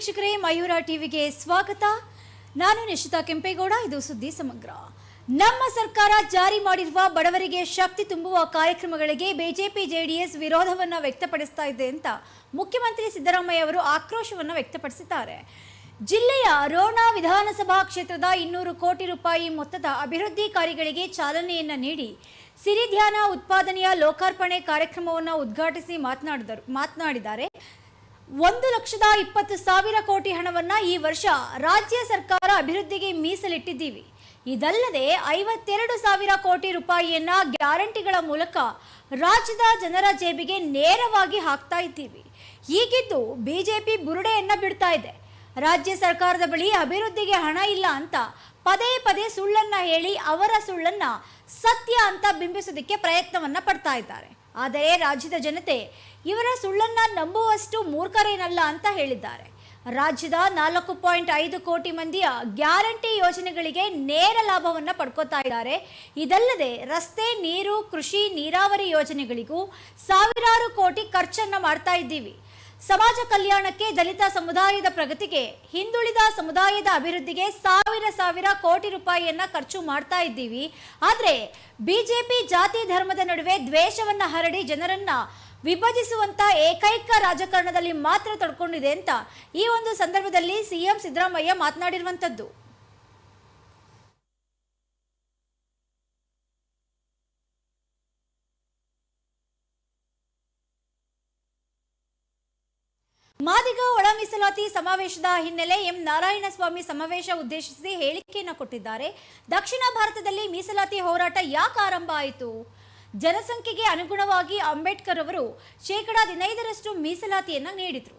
ವೀಕ್ಷಕರೇ, ಮಯೂರ ಟಿವಿಗೆ ಸ್ವಾಗತ. ನಾನು ನಿಶಿತಾ ಕೆಂಪೇಗೌಡ, ಇದು ಸುದ್ದಿ ಸಮಗ್ರ. ನಮ್ಮ ಸರ್ಕಾರ ಜಾರಿ ಮಾಡಿರುವ ಬಡವರಿಗೆ ಶಕ್ತಿ ತುಂಬುವ ಕಾರ್ಯಕ್ರಮಗಳಿಗೆ ಬಿಜೆಪಿ ಜೆಡಿಎಸ್ ವಿರೋಧವನ್ನು ವ್ಯಕ್ತಪಡಿಸ್ತಾ ಇದೆ ಅಂತ ಮುಖ್ಯಮಂತ್ರಿ ಸಿದ್ದರಾಮಯ್ಯ ಅವರು ಆಕ್ರೋಶವನ್ನು ವ್ಯಕ್ತಪಡಿಸಿದ್ದಾರೆ. ಜಿಲ್ಲೆಯ ರೋಣಾ ವಿಧಾನಸಭಾ ಕ್ಷೇತ್ರದ ಇನ್ನೂರು ಕೋಟಿ ರೂಪಾಯಿ ಮೊತ್ತದ ಅಭಿವೃದ್ಧಿ ಕಾರ್ಯಗಳಿಗೆ ಚಾಲನೆಯನ್ನ ನೀಡಿ ಸಿರಿಧ್ಯಾನ ಉತ್ಪಾದನೆಯ ಲೋಕಾರ್ಪಣೆ ಕಾರ್ಯಕ್ರಮವನ್ನು ಉದ್ಘಾಟಿಸಿ ಮಾತನಾಡಿದರು ಮಾತನಾಡಿದ್ದಾರೆ. ಒಂದು ಲಕ್ಷದ ಇಪ್ಪತ್ತು ಸಾವಿರ ಕೋಟಿ ಹಣವನ್ನ ಈ ವರ್ಷ ರಾಜ್ಯ ಸರ್ಕಾರ ಅಭಿವೃದ್ಧಿಗೆ ಮೀಸಲಿಟ್ಟಿದ್ದೀವಿ. ಇದಲ್ಲದೆ ಐವತ್ತೆರಡು ಸಾವಿರ ಕೋಟಿ ರೂಪಾಯಿಯನ್ನ ಗ್ಯಾರಂಟಿಗಳ ಮೂಲಕ ರಾಜ್ಯದ ಜನರ ಜೇಬಿಗೆ ನೇರವಾಗಿ ಹಾಕ್ತಾ ಇದ್ದೀವಿ. ಹೀಗಿದ್ದು ಬಿಜೆಪಿ ಬುರುಡೆಯನ್ನ ಬಿಡ್ತಾ ಇದೆ. ರಾಜ್ಯ ಸರ್ಕಾರದ ಬಳಿ ಅಭಿವೃದ್ಧಿಗೆ ಹಣ ಇಲ್ಲ ಅಂತ ಪದೇ ಪದೇ ಸುಳ್ಳನ್ನ ಹೇಳಿ ಅವರ ಸುಳ್ಳನ್ನ ಸತ್ಯ ಅಂತ ಬಿಂಬಿಸೋದಕ್ಕೆ ಪ್ರಯತ್ನವನ್ನ ಪಡ್ತಾ ಇದ್ದಾರೆ. ಆದರೆ ರಾಜ್ಯದ ಜನತೆ ಇವರ ಸುಳ್ಳನ್ನ ನಂಬುವಷ್ಟು ಮೂರ್ಖರೇನಲ್ಲ ಅಂತ ಹೇಳಿದ್ದಾರೆ. ರಾಜ್ಯದ ನಾಲ್ಕು ಪಾಯಿಂಟ್ ಐದು ಕೋಟಿ ಮಂದಿಯ ಗ್ಯಾರಂಟಿ ಯೋಜನೆಗಳಿಗೆ ನೇರ ಲಾಭವನ್ನು ಪಡ್ಕೋತಾ ಇದ್ದಾರೆ. ಇದಲ್ಲದೆ ರಸ್ತೆ, ನೀರು, ಕೃಷಿ, ನೀರಾವರಿ ಯೋಜನೆಗಳಿಗೂ ಸಾವಿರಾರು ಕೋಟಿ ಖರ್ಚನ್ನು ಮಾಡ್ತಾ ಇದ್ದೀವಿ. ಸಮಾಜ ಕಲ್ಯಾಣಕ್ಕೆ ದಲಿತ ಸಮುದಾಯದ ಪ್ರಗತಿಗೆ, ಹಿಂದುಳಿದ ಸಮುದಾಯದ ಅಭಿವೃದ್ಧಿಗೆ ಸಾವಿರ ಸಾವಿರ ಕೋಟಿ ರೂಪಾಯಿಯನ್ನ ಖರ್ಚು ಮಾಡ್ತಾ ಇದ್ದೀವಿ. ಆದ್ರೆ ಬಿಜೆಪಿ ಜಾತಿ ಧರ್ಮದ ನಡುವೆ ದ್ವೇಷವನ್ನ ಹರಡಿ ಜನರನ್ನ ವಿಭಜಿಸುವಂತ ಏಕೈಕ ರಾಜಕಾರಣದಲ್ಲಿ ಮಾತ್ರ ತಡ್ಕೊಂಡಿದೆ ಅಂತ ಈ ಒಂದು ಸಂದರ್ಭದಲ್ಲಿ ಸಿಎಂ ಸಿದ್ದರಾಮಯ್ಯ ಮಾತನಾಡಿರುವಂತದ್ದು ಮಾದಿಗ ಒಳ ಮೀಸಲಾತಿ ಸಮಾವೇಶದ ಹಿನ್ನೆಲೆ ಎಂ ನಾರಾಯಣಸ್ವಾಮಿ ಸಮಾವೇಶ ಉದ್ದೇಶಿಸಿ ಹೇಳಿಕೆಯನ್ನು ಕೊಟ್ಟಿದ್ದಾರೆ. ದಕ್ಷಿಣ ಭಾರತದಲ್ಲಿ ಮೀಸಲಾತಿ ಹೋರಾಟ ಯಾಕೆ ಆರಂಭ ಆಯಿತು? ಜನಸಂಖ್ಯೆಗೆ ಅನುಗುಣವಾಗಿ ಅಂಬೇಡ್ಕರ್ ಅವರು ಶೇಕಡ ಹದಿನೈದರಷ್ಟು ಮೀಸಲಾತಿಯನ್ನು ನೀಡಿದರು.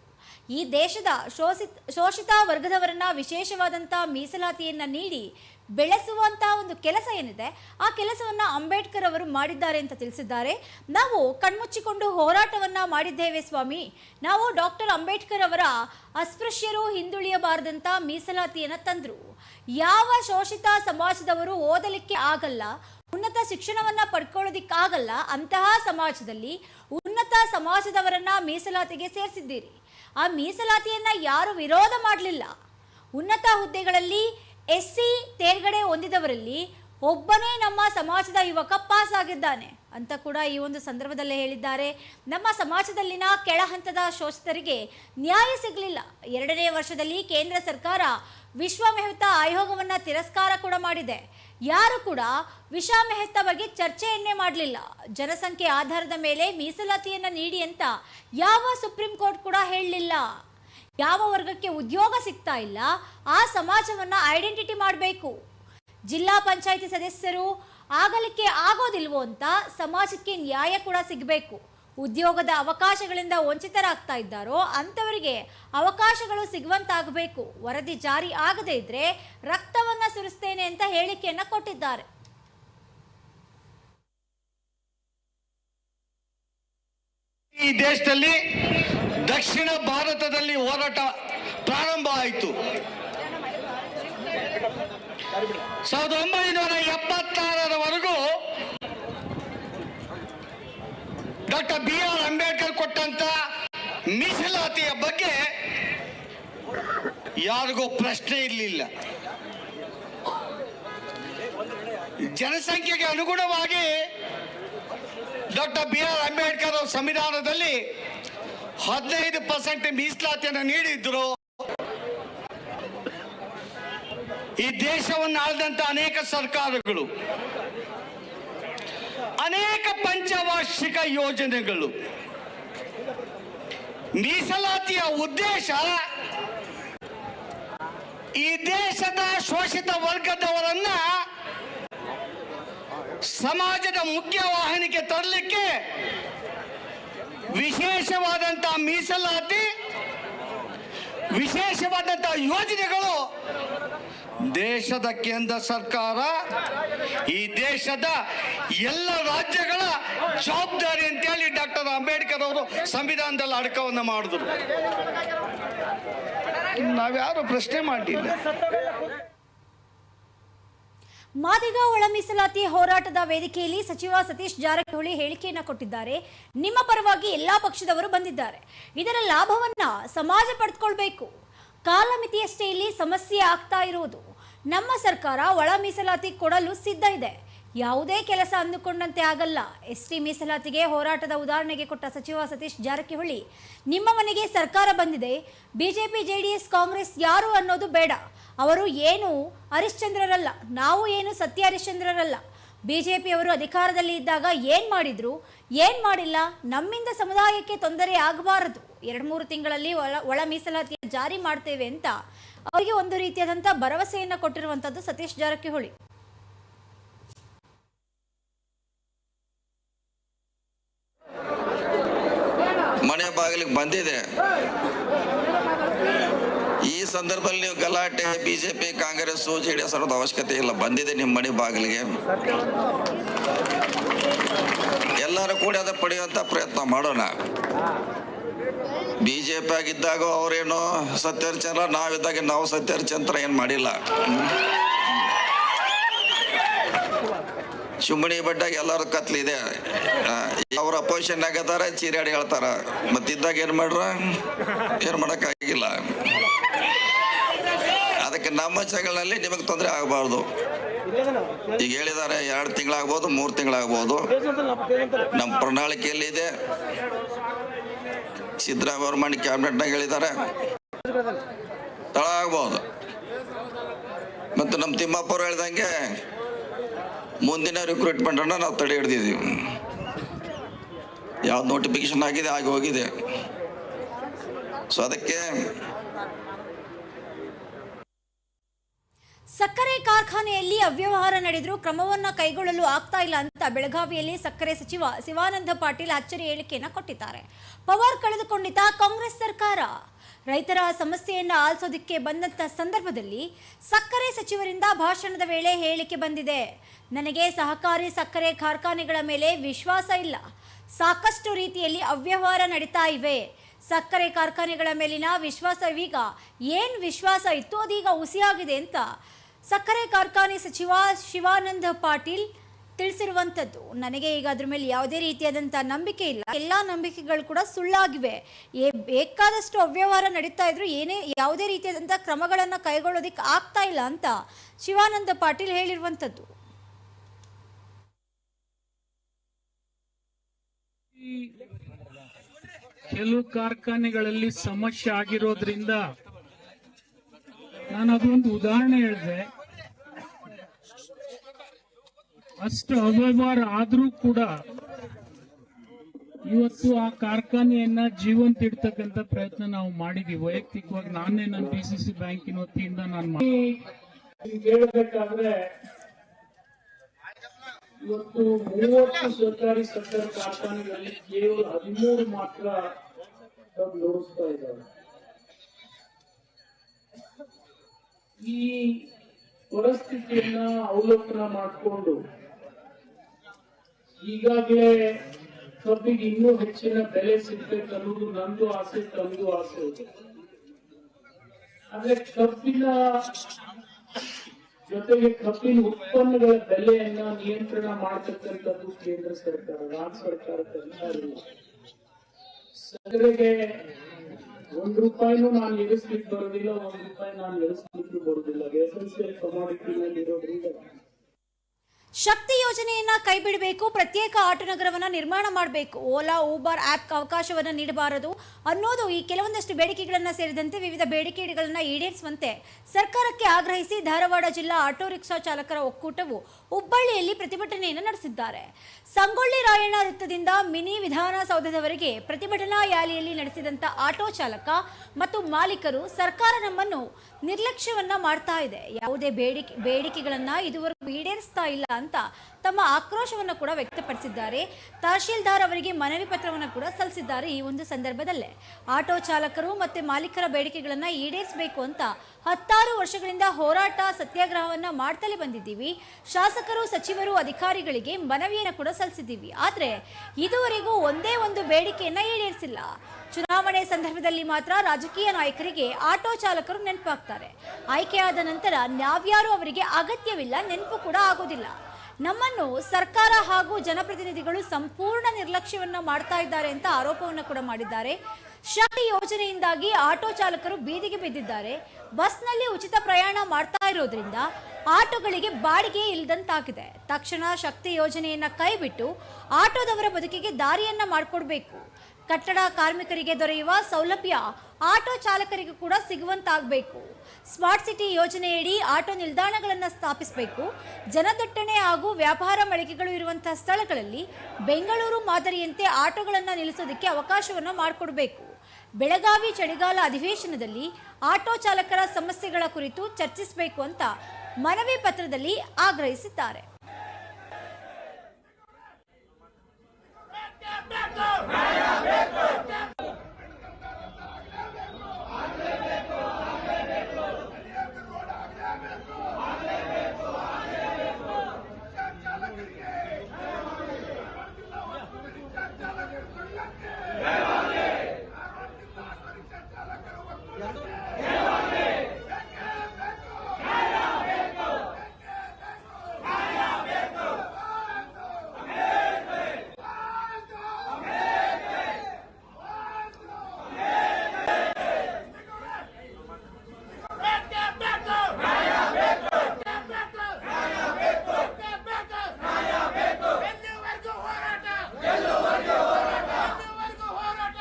ಈ ದೇಶದ ಶೋಷಿತ ಶೋಷಿತ ವರ್ಗದವರನ್ನ ವಿಶೇಷವಾದಂಥ ಮೀಸಲಾತಿಯನ್ನ ನೀಡಿ ಬೆಳೆಸುವಂತ ಒಂದು ಕೆಲಸ ಏನಿದೆ, ಆ ಕೆಲಸವನ್ನ ಅಂಬೇಡ್ಕರ್ ಅವರು ಮಾಡಿದ್ದಾರೆ ಅಂತ ತಿಳಿಸಿದ್ದಾರೆ. ನಾವು ಕಣ್ಮುಚ್ಚಿಕೊಂಡು ಹೋರಾಟವನ್ನ ಮಾಡಿದ್ದೇವೆ ಸ್ವಾಮಿ. ನಾವು ಡಾಕ್ಟರ್ ಅಂಬೇಡ್ಕರ್ ಅವರ ಅಸ್ಪೃಶ್ಯರು ಹಿಂದುಳಿಯಬಾರದಂತ ಮೀಸಲಾತಿಯನ್ನ ತಂದ್ರು. ಯಾವ ಶೋಷಿತ ಸಮಾಜದವರು ಓದಲಿಕ್ಕೆ ಆಗಲ್ಲ ಉನ್ನತ ಶಿಕ್ಷಣವನ್ನ ಪಡ್ಕೊಳ್ಳೋದಿಕ್ಕಾಗಲ್ಲ, ಅಂತಹ ಸಮಾಜದಲ್ಲಿ ಉನ್ನತ ಸಮಾಜದವರನ್ನ ಮೀಸಲಾತಿಗೆ ಸೇರಿಸಿದ್ದೀರಿ. ಆ ಮೀಸಲಾತಿಯನ್ನ ಯಾರು ವಿರೋಧ ಮಾಡಲಿಲ್ಲ. ಉನ್ನತ ಹುದ್ದೆಗಳಲ್ಲಿ ಎಸ್ ಸಿ ತೇರ್ಗಡೆ ಹೊಂದಿದವರಲ್ಲಿ ಒಬ್ಬನೇ ನಮ್ಮ ಸಮಾಜದ ಯುವಕ ಪಾಸ್ ಆಗಿದ್ದಾನೆ ಅಂತ ಕೂಡ ಈ ಒಂದು ಸಂದರ್ಭದಲ್ಲಿ ಹೇಳಿದ್ದಾರೆ. ನಮ್ಮ ಸಮಾಜದಲ್ಲಿನ ಕೆಳ ಹಂತದ ಶೋಷಿತರಿಗೆ ನ್ಯಾಯ ಸಿಗಲಿಲ್ಲ. ಎರಡನೇ ವರ್ಷದಲ್ಲಿ ಕೇಂದ್ರ ಸರ್ಕಾರ ವಿಶ್ವ ಮೆಹ್ತಾ ಆಯೋಗವನ್ನು ತಿರಸ್ಕಾರ ಕೂಡ ಮಾಡಿದೆ. ಯಾರು ಕೂಡ ವಿಷಾ ಮೆಹ್ತಾ ಬಗ್ಗೆ ಚರ್ಚೆಯನ್ನೇ ಮಾಡಲಿಲ್ಲ. ಜನಸಂಖ್ಯೆ ಆಧಾರದ ಮೇಲೆ ಮೀಸಲಾತಿಯನ್ನ ನೀಡಿ ಅಂತ ಯಾವ ಸುಪ್ರೀಂ ಕೋರ್ಟ್ ಕೂಡ ಹೇಳಲಿಲ್ಲ. ಯಾವ ವರ್ಗಕ್ಕೆ ಉದ್ಯೋಗ ಸಿಗ್ತಾ ಇಲ್ಲ, ಆ ಸಮಾಜವನ್ನ ಐಡೆಂಟಿಟಿ ಮಾಡಬೇಕು. ಜಿಲ್ಲಾ ಪಂಚಾಯಿತಿ ಸದಸ್ಯರು ಆಗಲಿಕ್ಕೆ ಆಗೋದಿಲ್ವೋ ಅಂತ ಸಮಾಜಕ್ಕೆ ನ್ಯಾಯ ಕೂಡ ಸಿಗಬೇಕು. ಉದ್ಯೋಗದ ಅವಕಾಶಗಳಿಂದ ವಂಚಿತರಾಗ್ತಾ ಇದ್ದಾರೋ ಅಂಥವರಿಗೆ ಅವಕಾಶಗಳು ಸಿಗುವಂತಾಗಬೇಕು. ವರದಿ ಜಾರಿ ಆಗದೇ ಇದ್ರೆ ರಕ್ತವನ್ನ ಸುರಿಸ್ತೇನೆ ಅಂತ ಹೇಳಿಕೆಯನ್ನ ಕೊಟ್ಟಿದ್ದಾರೆ. ಈ ದೇಶದಲ್ಲಿ ದಕ್ಷಿಣ ಭಾರತದಲ್ಲಿ ಹೋರಾಟ ಪ್ರಾರಂಭ ಆಯಿತು. ಸಾವಿರದ ಒಂಬೈನೂರ ಎಪ್ಪತ್ತಾರರವರೆಗೂ ಡಾಕ್ಟರ್ ಬಿ ಆರ್ ಅಂಬೇಡ್ಕರ್ ಕೊಟ್ಟಂತ ಮೀಸಲಾತಿಯ ಬಗ್ಗೆ ಯಾರಿಗೂ ಪ್ರಶ್ನೆ ಇರಲಿಲ್ಲ. ಜನಸಂಖ್ಯೆಗೆ ಅನುಗುಣವಾಗಿ ಡಾಕ್ಟರ್ ಬಿ ಆರ್ ಅಂಬೇಡ್ಕರ್ ಅವರ ಸಂವಿಧಾನದಲ್ಲಿ ಹದಿನೈದು ಪರ್ಸೆಂಟ್ ಮೀಸಲಾತಿಯನ್ನು ನೀಡಿದ್ರು. ಈ ದೇಶವನ್ನು ಆಳದಂತ ಅನೇಕ ಸರ್ಕಾರಗಳು ಅನೇಕ ಪಂಚವಾರ್ಷಿಕ ಯೋಜನೆಗಳು. ಮೀಸಲಾತಿಯ ಉದ್ದೇಶ ಈ ದೇಶದ ಶೋಷಿತ ವರ್ಗದವರನ್ನ ಸಮಾಜದ ಮುಖ್ಯ ವಾಹಿನಿಗೆ ತರಲಿಕ್ಕೆ ವಿಶೇಷವಾದಂತಹ ಮೀಸಲಾತಿ ವಿಶೇಷವಾದಂತ ಯೋಜನೆಗಳು ದೇಶದ ಕೇಂದ್ರ ಸರ್ಕಾರ, ಈ ದೇಶದ ಎಲ್ಲ ರಾಜ್ಯಗಳ ಜವಾಬ್ದಾರಿ ಅಂತೇಳಿ ಡಾಕ್ಟರ್ ಅಂಬೇಡ್ಕರ್ ಅವರು ಸಂವಿಧಾನದಲ್ಲಿ ಅಡಕವನ್ನು ಮಾಡಿದ್ರು. ನಾವ್ಯಾರು ಪ್ರಶ್ನೆ ಮಾಡಲಿಲ್ಲ. ಮಾದಿಗ ಒಳ ಮೀಸಲಾತಿ ಹೋರಾಟದ ವೇದಿಕೆಯಲ್ಲಿ ಸಚಿವ ಸತೀಶ್ ಜಾರಕಿಹೊಳಿ ಹೇಳಿಕೆಯನ್ನ ಕೊಟ್ಟಿದ್ದಾರೆ. ನಿಮ್ಮ ಪರವಾಗಿ ಎಲ್ಲಾ ಪಕ್ಷದವರು ಬಂದಿದ್ದಾರೆ. ಇದರ ಲಾಭವನ್ನ ಸಮಾಜ ಪಡೆದುಕೊಳ್ಬೇಕು. ಕಾಲಮಿತಿಯಷ್ಟೇ ಇಲ್ಲಿ ಸಮಸ್ಯೆ ಆಗ್ತಾ ಇರುವುದು. ನಮ್ಮ ಸರ್ಕಾರ ಒಳ ಮೀಸಲಾತಿ ಕೊಡಲು ಸಿದ್ಧ ಇದೆ. ಯಾವುದೇ ಕೆಲಸ ಅಂದುಕೊಂಡಂತೆ ಆಗಲ್ಲ. ಎಸ್ ಟಿ ಮೀಸಲಾತಿಗೆ ಹೋರಾಟದ ಉದಾಹರಣೆಗೆ ಕೊಟ್ಟ ಸಚಿವ ಸತೀಶ್ ಜಾರಕಿಹೊಳಿ, ನಿಮ್ಮ ಮನೆಗೆ ಸರ್ಕಾರ ಬಂದಿದೆ, ಬಿಜೆಪಿ, ಜೆಡಿಎಸ್, ಕಾಂಗ್ರೆಸ್ ಯಾರು ಅನ್ನೋದು ಬೇಡ. ಅವರು ಏನು ಹರಿಶ್ಚಂದ್ರರಲ್ಲ, ನಾವು ಏನು ಸತ್ಯ ಹರಿಶ್ಚಂದ್ರರಲ್ಲ. ಬಿಜೆಪಿಯವರು ಅಧಿಕಾರದಲ್ಲಿ ಇದ್ದಾಗ ಏನು ಮಾಡಿದ್ರು, ಏನು ಮಾಡಿಲ್ಲ, ನಮ್ಮಿಂದ ಸಮುದಾಯಕ್ಕೆ ತೊಂದರೆ ಆಗಬಾರದು. ಎರಡು ಮೂರು ತಿಂಗಳಲ್ಲಿ ಒಳ ಒಳ ಮೀಸಲಾತಿ ಜಾರಿ ಮಾಡ್ತೇವೆ ಅಂತ ಅವರಿಗೆ ಒಂದು ರೀತಿಯಾದಂಥ ಭರವಸೆಯನ್ನು ಕೊಟ್ಟಿರುವಂಥದ್ದು ಸತೀಶ್ ಜಾರಕಿಹೊಳಿ. ಬಾಗಿಲಿಗೆ ಬಂದಿದೆ. ಈ ಸಂದರ್ಭದಲ್ಲಿ ನೀವು ಗಲಾಟೆ, BJP, Congress J D S ಅನ್ನೋದು ಅವಶ್ಯಕತೆ ಇಲ್ಲ. ಬಂದಿದೆ ನಿಮ್ಮ ಮನೆ ಬಾಗಿಲಿಗೆ. ಎಲ್ಲರೂ ಕೂಡ ಅದ ಪಡೆಯುವಂತ ಪ್ರಯತ್ನ ಮಾಡೋಣ. ಬಿಜೆಪಿ ಆಗಿದ್ದಾಗ ಅವರೇನು ಸತ್ಯರ್ಚನ ನಾವಿದ್ದಾಗ ನಾವು ಸತ್ಯರ್ಚಂತ್ರ ಏನು ಮಾಡಿಲ್ಲ. ಚುಮ್ಮಣಿ ಬಡ್ಡಾಗ ಎಲ್ಲರ ಕತ್ಲಿದೆ ಅವ್ರ ಅಪೋಸಿಷನ್ ಆಗದಾರ ಚೀರಾಡಿ ಹೇಳ್ತಾರ. ಮತ್ತಿದ್ದಾಗ ಏನ್ ಮಾಡ್ರ? ಏನ್ ಮಾಡಕ್ಕಾಗಿಲ್ಲ ಅದಕ್ಕೆ ನಮ್ಮ ಜಗಳಲ್ಲಿ ನಿಮಗೆ ತೊಂದರೆ ಆಗಬಾರ್ದು. ಈಗ ಹೇಳಿದ್ದಾರೆ ಎರಡು ತಿಂಗಳಾಗ್ಬೋದು, ಮೂರು ತಿಂಗಳಾಗ್ಬೋದು. ನಮ್ಮ ಪ್ರಣಾಳಿಕೆಯಲ್ಲಿ ಇದೆ. ಸಿದ್ದರಾಮಯ್ಯ ಕ್ಯಾಬಿನೆಟ್ ಕ್ಯಾಬಿನೆಟ್ನಾಗ ಹೇಳಿದ್ದಾರೆ ತಳ ಆಗ್ಬೋದು. ಮತ್ತು ನಮ್ಮ ತಿಮ್ಮಪ್ಪ ಅವ್ರು ಹೇಳ್ದಂಗೆ ಮುಂದಿನ ರಿಕ್ರೂಟ್ಮೆಂಟನ್ನು ನಾವು ತಡೆ ಹಿಡಿದಿದ್ದೀವಿ. ಯಾವ್ದು ನೋಟಿಫಿಕೇಶನ್ ಆಗಿದೆ, ಆಗಿ ಹೋಗಿದೆ. ಸೊ ಅದಕ್ಕೆ ಸಕ್ಕರೆ ಕಾರ್ಖಾನೆಯಲ್ಲಿ ಅವ್ಯವಹಾರ ನಡೆದರೂ ಕ್ರಮವನ್ನ ಕೈಗೊಳ್ಳಲು ಆಗ್ತಾ ಇಲ್ಲ ಅಂತ ಬೆಳಗಾವಿಯಲ್ಲಿ ಸಕ್ಕರೆ ಸಚಿವ ಶಿವಾನಂದ ಪಾಟೀಲ್ ಅಚ್ಚರಿ ಹೇಳಿಕೆಯನ್ನು ಕೊಟ್ಟಿದ್ದಾರೆ. ಪವರ್ ಕಳೆದುಕೊಂಡಿದ್ದ ಕಾಂಗ್ರೆಸ್ ಸರ್ಕಾರ. ರೈತರ ಸಮಸ್ಯೆಯನ್ನು ಆಲಿಸೋದಕ್ಕೆ ಬಂದಂಥ ಸಂದರ್ಭದಲ್ಲಿ ಸಕ್ಕರೆ ಸಚಿವರಿಂದ ಭಾಷಣದ ವೇಳೆ ಹೇಳಿಕೆ ಬಂದಿದೆ. ನನಗೆ ಸಹಕಾರಿ ಸಕ್ಕರೆ ಕಾರ್ಖಾನೆಗಳ ಮೇಲೆ ವಿಶ್ವಾಸ ಇಲ್ಲ. ಸಾಕಷ್ಟು ರೀತಿಯಲ್ಲಿ ಅವ್ಯವಹಾರ ನಡೀತಾ ಇವೆ. ಸಕ್ಕರೆ ಕಾರ್ಖಾನೆಗಳ ಮೇಲಿನ ವಿಶ್ವಾಸ ಈಗ ಏನು ವಿಶ್ವಾಸ ಇತ್ತು ಅದೀಗ ಹುಸಿಯಾಗಿದೆ ಅಂತ ಸಕ್ಕರೆ ಕಾರ್ಖಾನೆ ಸಚಿವ ಶಿವಾನಂದ ಪಾಟೀಲ್ ತಿಳಿಸಿರುವಂಥದ್ದು. ನನಗೆ ಈಗ ಅದ್ರ ಮೇಲೆ ಯಾವುದೇ ರೀತಿಯಾದಂಥ ನಂಬಿಕೆ ಇಲ್ಲ. ಎಲ್ಲ ನಂಬಿಕೆಗಳು ಕೂಡ ಸುಳ್ಳಾಗಿವೆ. ಏ, ಬೇಕಾದಷ್ಟು ಅವ್ಯವಹಾರ ನಡೀತಾ ಇದ್ರು ಏನೇ ಯಾವುದೇ ರೀತಿಯಾದಂಥ ಕ್ರಮಗಳನ್ನು ಕೈಗೊಳ್ಳೋದಕ್ಕೆ ಆಗ್ತಾ ಇಲ್ಲ ಅಂತ ಶಿವಾನಂದ ಪಾಟೀಲ್ ಹೇಳಿರುವಂಥದ್ದು. ಕೆಲವು ಕಾರ್ಖಾನೆಗಳಲ್ಲಿ ಸಮಸ್ಯೆ ಆಗಿರೋದ್ರಿಂದ ನಾನು ಅದೊಂದು ಉದಾಹರಣೆ ಹೇಳಿದೆ. ಅಷ್ಟು ಅವ್ಯವಹಾರ ಆದರೂ ಕೂಡ ಇವತ್ತು ಆ ಕಾರ್ಖಾನೆಯನ್ನ ಜೀವಂತ ಇಡ್ತಕ್ಕಂತ ಪ್ರಯತ್ನ ನಾವು ಮಾಡಿದೀವಿ. ವೈಯಕ್ತಿಕವಾಗಿ ನಾನೇ ನನ್ನ ಬಿ ಸಿ ಸಿ ಬ್ಯಾಂಕಿನ ವತಿಯಿಂದ ನಾನು ಕೇಳಬೇಕಾದ್ರೆ ಇವತ್ತು ಮೂವತ್ತು ಸರ್ಕಾರಿ ಸಕ್ಕರೆ ಕಾರ್ಖಾನೆಗಳಲ್ಲಿ ಕೇವಲ ಹದಿಮೂರು ಮಾತ್ರ ಡಬ್ ನೋಡಿಸ್ತಾ ಇದ್ದಾರೆ. ಈ ಪರಿಸ್ಥಿತಿಯನ್ನ ಅವಲೋಕನ ಮಾಡಿಕೊಂಡು ಈಗಾಗಲೇ ಕಬ್ಬಿಗೆ ಇನ್ನೂ ಹೆಚ್ಚಿನ ಬೆಲೆ ಸಿಗ್ಬೇಕು ಅನ್ನೋದು ನಂದು ಆಸೆ, ತಂದು ಆಸೆ ಇದೆ ಆದ್ರೆ ಕಬ್ಬಿನ ಜೊತೆಗೆ ಕಬ್ಬಿನ ಉತ್ಪನ್ನಗಳ ಬೆಲೆಯನ್ನ ನಿಯಂತ್ರಣ ಮಾಡತಕ್ಕಂಥದ್ದು ಕೇಂದ್ರ ಸರ್ಕಾರ, ರಾಜ್ಯ ಸರ್ಕಾರ ಸಗರೆಗೆ ಒಂದ್ ರೂಪಾಯಿನೂ ನಾನು ಇಳಿಸ್ಲಿಕ್ಕೆ ಬರೋದಿಲ್ಲ, ಒಂದ್ ರೂಪಾಯಿ ನಾನು ಇಳಿಸ್ಲಿಕ್ಕೆ ಬರೋದಿಲ್ಲ. ಎಸೆನ್ಸಿಯಲ್ ಕಮಾಡಿಟಿನಲ್ಲಿ ಇರೋದ್ರಿಂದ ಶಕ್ತಿ ಯೋಜನೆಯನ್ನ ಕೈಬಿಡಬೇಕು, ಪ್ರತ್ಯೇಕ ಆಟೋ ನಗರವನ್ನ ನಿರ್ಮಾಣ ಮಾಡಬೇಕು. ಓಲಾ, ಊಬರ್ ಆಪ್ ಅವಕಾಶವನ್ನ ನೀಡಬಾರದು ಅನ್ನೋದು ಈ ಕೆಲವೊಂದಷ್ಟು ಬೇಡಿಕೆಗಳನ್ನ ಸೇರಿದಂತೆ ವಿವಿಧ ಬೇಡಿಕೆಗಳನ್ನ ಈಡೇರಿಸುವಂತೆ ಸರ್ಕಾರಕ್ಕೆ ಆಗ್ರಹಿಸಿ ಧಾರವಾಡ ಜಿಲ್ಲಾ ಆಟೋ ರಿಕ್ಷಾ ಚಾಲಕರ ಒಕ್ಕೂಟವು ಹುಬ್ಬಳ್ಳಿಯಲ್ಲಿ ಪ್ರತಿಭಟನೆಯನ್ನು ನಡೆಸಿದ್ದಾರೆ. ಸಂಗೊಳ್ಳಿ ರಾಯಣ್ಣ ವೃತ್ತದಿಂದ ಮಿನಿ ವಿಧಾನಸೌಧದವರೆಗೆ ಪ್ರತಿಭಟನಾ ರ್ಯಾಲಿಯಲ್ಲಿ ನಡೆಸಿದಂತ ಆಟೋ ಚಾಲಕ ಮತ್ತು ಮಾಲೀಕರು ಸರ್ಕಾರ ನಮ್ಮನ್ನು ನಿರ್ಲಕ್ಷ್ಯವನ್ನ ಮಾಡ್ತಾ ಇದೆ. ಯಾವುದೇ ಬೇಡಿಕೆ, ಬೇಡಿಕೆಗಳನ್ನ ಇದುವರೆಗೂ ಈಡೇರಿಸ್ತಾ ಇಲ್ಲ ಅಂತ ತಮ್ಮ ಆಕ್ರೋಶವನ್ನು ಕೂಡ ವ್ಯಕ್ತಪಡಿಸಿದ್ದಾರೆ. ತಹಶೀಲ್ದಾರ್ ಅವರಿಗೆ ಮನವಿ ಪತ್ರವನ್ನು ಕೂಡ ಸಲ್ಲಿಸಿದ್ದಾರೆ ಈ ಒಂದು ಸಂದರ್ಭದಲ್ಲೇ. ಆಟೋ ಚಾಲಕರು ಮತ್ತೆ ಮಾಲೀಕರ ಬೇಡಿಕೆಗಳನ್ನು ಈಡೇರಿಸಬೇಕು ಅಂತ ಹತ್ತಾರು ವರ್ಷಗಳಿಂದ ಹೋರಾಟ ಸತ್ಯಾಗ್ರಹವನ್ನ ಮಾಡ್ತಲೇ ಬಂದಿದ್ದೀವಿ. ಶಾಸಕರು, ಸಚಿವರು, ಅಧಿಕಾರಿಗಳಿಗೆ ಮನವಿಯನ್ನು ಕೂಡ ಸಲ್ಲಿಸಿದ್ದೀವಿ. ಆದ್ರೆ ಇದುವರೆಗೂ ಒಂದೇ ಒಂದು ಬೇಡಿಕೆಯನ್ನ ಈಡೇರಿಸಿಲ್ಲ. ಚುನಾವಣೆ ಸಂದರ್ಭದಲ್ಲಿ ಮಾತ್ರ ರಾಜಕೀಯ ನಾಯಕರಿಗೆ ಆಟೋ ಚಾಲಕರು ನೆನಪಾಗ್ತಾರೆ. ಆಯ್ಕೆಯಾದ ನಂತರ ನಾವ್ಯಾರು ಅವರಿಗೆ ಅಗತ್ಯವಿಲ್ಲ, ನೆನಪು ಕೂಡ ಆಗೋದಿಲ್ಲ. ನಮ್ಮನ್ನು ಸರ್ಕಾರ ಹಾಗೂ ಜನಪ್ರತಿನಿಧಿಗಳು ಸಂಪೂರ್ಣ ನಿರ್ಲಕ್ಷ್ಯವನ್ನ ಮಾಡ್ತಾ ಇದ್ದಾರೆ ಅಂತ ಆರೋಪವನ್ನು ಕೂಡ ಮಾಡಿದ್ದಾರೆ. ಶಕ್ತಿ ಯೋಜನೆಯಿಂದಾಗಿ ಆಟೋ ಚಾಲಕರು ಬೀದಿಗೆ ಬಿದ್ದಿದ್ದಾರೆ. ಬಸ್ನಲ್ಲಿ ಉಚಿತ ಪ್ರಯಾಣ ಮಾಡ್ತಾ ಇರೋದ್ರಿಂದ ಆಟೋಗಳಿಗೆ ಬಾಡಿಗೆ ಇಲ್ಲದಂತಾಗಿದೆ ತಕ್ಷಣ ಶಕ್ತಿ ಯೋಜನೆಯನ್ನ ಕೈಬಿಟ್ಟು ಆಟೋದವರ ಬದುಕಿಗೆ ದಾರಿಯನ್ನ ಮಾಡಿಕೊಡ್ಬೇಕು. ಕಟ್ಟಡ ಕಾರ್ಮಿಕರಿಗೆ ದೊರೆಯುವ ಸೌಲಭ್ಯ ಆಟೋ ಚಾಲಕರಿಗೂ ಕೂಡ ಸಿಗುವಂತಾಗಬೇಕು. ಸ್ಮಾರ್ಟ್ ಸಿಟಿ ಯೋಜನೆಯಡಿ ಆಟೋ ನಿಲ್ದಾಣಗಳನ್ನು ಸ್ಥಾಪಿಸಬೇಕು. ಜನದಟ್ಟಣೆ ಹಾಗೂ ವ್ಯಾಪಾರ ಮಳಿಗೆಗಳು ಇರುವಂತಹ ಸ್ಥಳಗಳಲ್ಲಿ ಬೆಂಗಳೂರು ಮಾದರಿಯಂತೆ ಆಟೋಗಳನ್ನು ನಿಲ್ಲಿಸೋದಕ್ಕೆ ಅವಕಾಶವನ್ನು ಮಾಡಿಕೊಡಬೇಕು. ಬೆಳಗಾವಿ ಚಳಿಗಾಲ ಅಧಿವೇಶನದಲ್ಲಿ ಆಟೋ ಚಾಲಕರ ಸಮಸ್ಯೆಗಳ ಕುರಿತು ಚರ್ಚಿಸಬೇಕು ಅಂತ ಮನವಿ ಪತ್ರದಲ್ಲಿ ಆಗ್ರಹಿಸಿದ್ದಾರೆ ಎಲ್ಲಿವರೆಗೂ ಹೋರಾಟ ಎಲ್ಲಿವರೆಗೂ ಹೋರಾಟ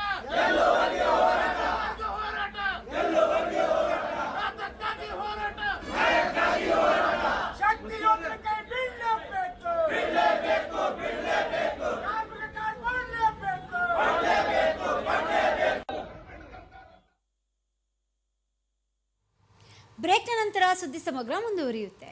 ಎಲ್ಲಿವರೆಗೂ ಹೋರಾಟ ಅದಕ್ಕಾಗಿ ಹೋರಾಟ ಶಕ್ತಿ ಯೋಜನೆಗೆ ಬೀಳಬೇಕು ಕಾರ್ಮಿಕ ಕಾರ್ಡ್ ಮಾಡಲೇಬೇಕು ಬ್ರೇಕ್ನ ನಂತರ ಸುದ್ದಿ ಸಮಗ್ರ ಮುಂದುವರಿಯುತ್ತೆ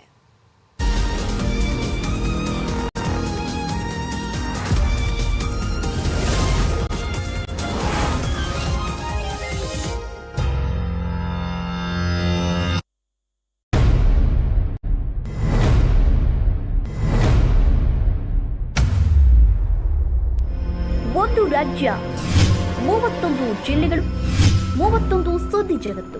ರಾಜ್ಯ ಮೂವತ್ತೊಂದು ಜಿಲ್ಲೆಗಳು ಮೂವತ್ತೊಂದು ಸುದ್ದಿ ಜಗತ್ತು.